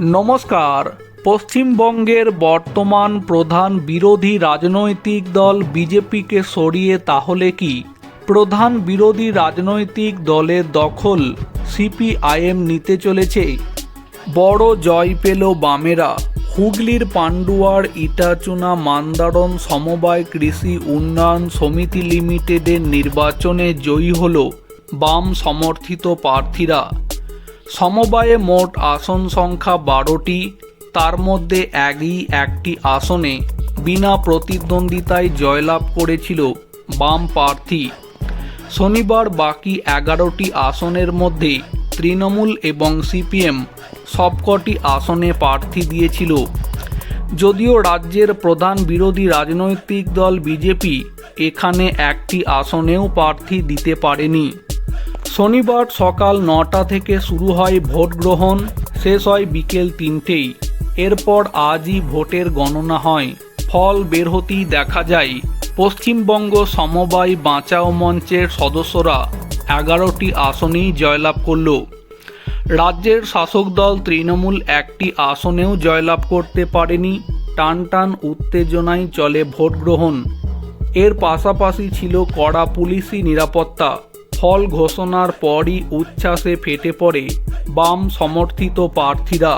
নমস্কার। পশ্চিমবঙ্গের বর্তমান প্রধান বিরোধী রাজনৈতিক দল বিজেপিকে সরিয়ে তাহলে কি? প্রধান বিরোধী রাজনৈতিক দলের দখল সিপিআইএম নিতে চলেছে। বড় জয় পেল বামেরা। হুগলির পান্ডুয়ার ইটাচুনা মান্দারণ সমবায় কৃষি উন্নয়ন সমিতি লিমিটেডের নির্বাচনে জয়ী হল বাম সমর্থিত প্রার্থীরা। সমবায়ে মোট আসন সংখ্যা বারোটি, তার মধ্যে একই একটি আসনে বিনা প্রতিদ্বন্দ্বিতায় জয়লাভ করেছিল বাম প্রার্থী। শনিবার বাকি এগারোটি আসনের মধ্যে তৃণমূল এবং সিপিএম সবকটি আসনে প্রার্থী দিয়েছিল। যদিও রাজ্যের প্রধান বিরোধী রাজনৈতিক দল বিজেপি এখানে একটি আসনেও প্রার্থী দিতে পারেনি। শনিবার সকাল নটা থেকে শুরু হয় ভোট গ্রহণ, শেষ হয় বিকেল তিনটেই। এরপর আজই ভোটের গণনা হয়। ফল বের হতেই দেখা যায়, পশ্চিমবঙ্গ সমবায় বাঁচাও মঞ্চের সদস্যরা এগারোটি আসনেই জয়লাভ করল। রাজ্যের শাসক দল তৃণমূল একটি আসনেও জয়লাভ করতে পারেনি। টান টান উত্তেজনায় চলে ভোট গ্রহণ। এর পাশাপাশি ছিল কড়া পুলিশি নিরাপত্তা। ফল ঘোষণার পরই উচ্ছ্বাসে ফেটে পড়ে বাম সমর্থিত প্রার্থীরা।